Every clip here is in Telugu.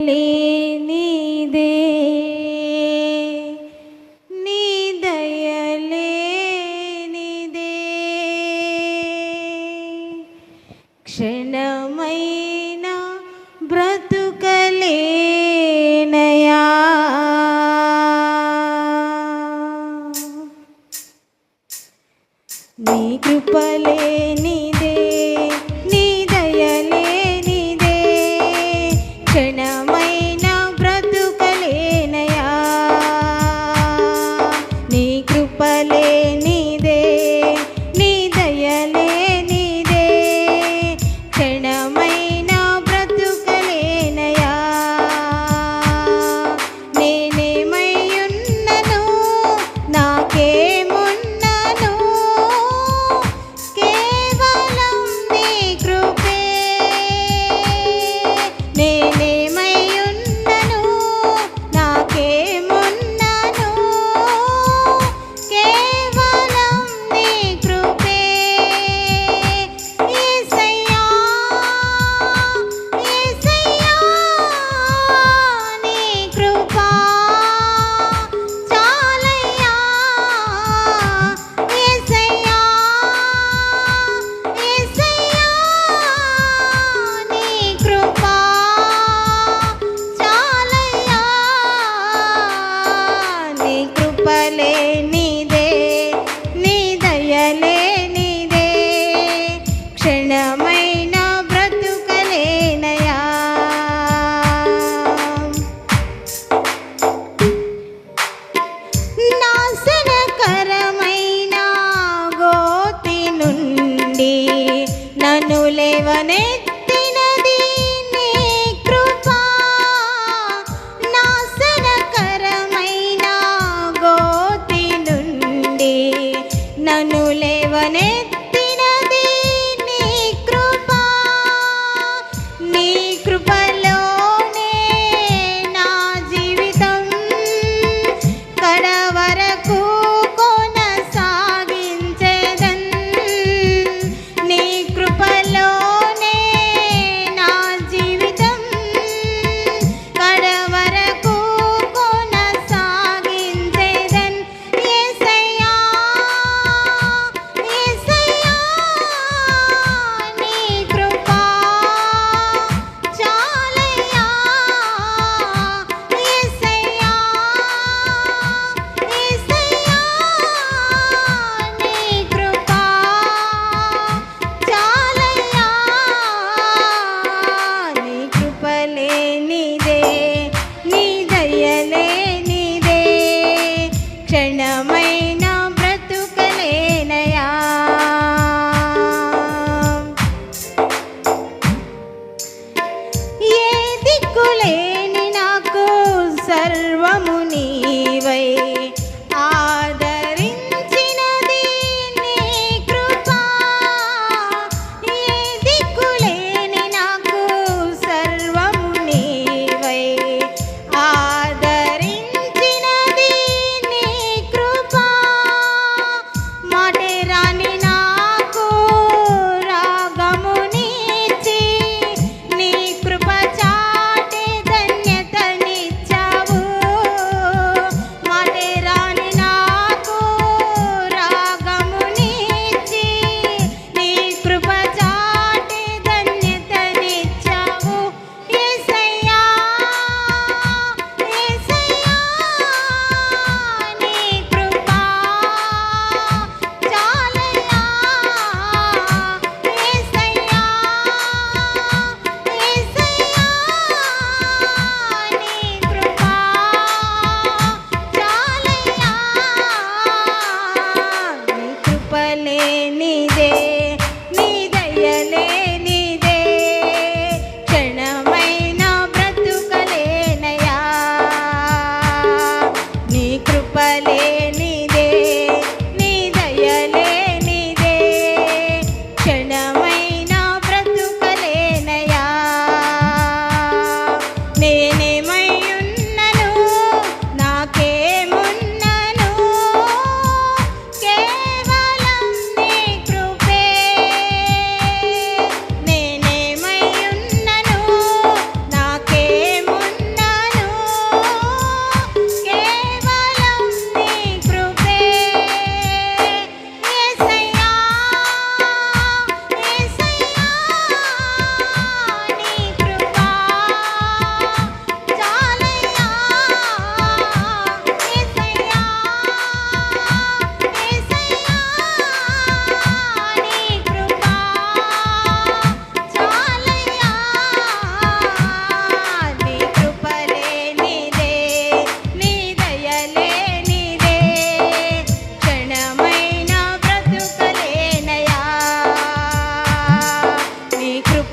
లేనిదే నీ దయలేనిదే క్షణమైన బ్రతుకలేనయా. నీ కృపలేనిదే దినమైన బ్రతుకలేనయా. నాశనకరమైన నన్ను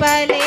पले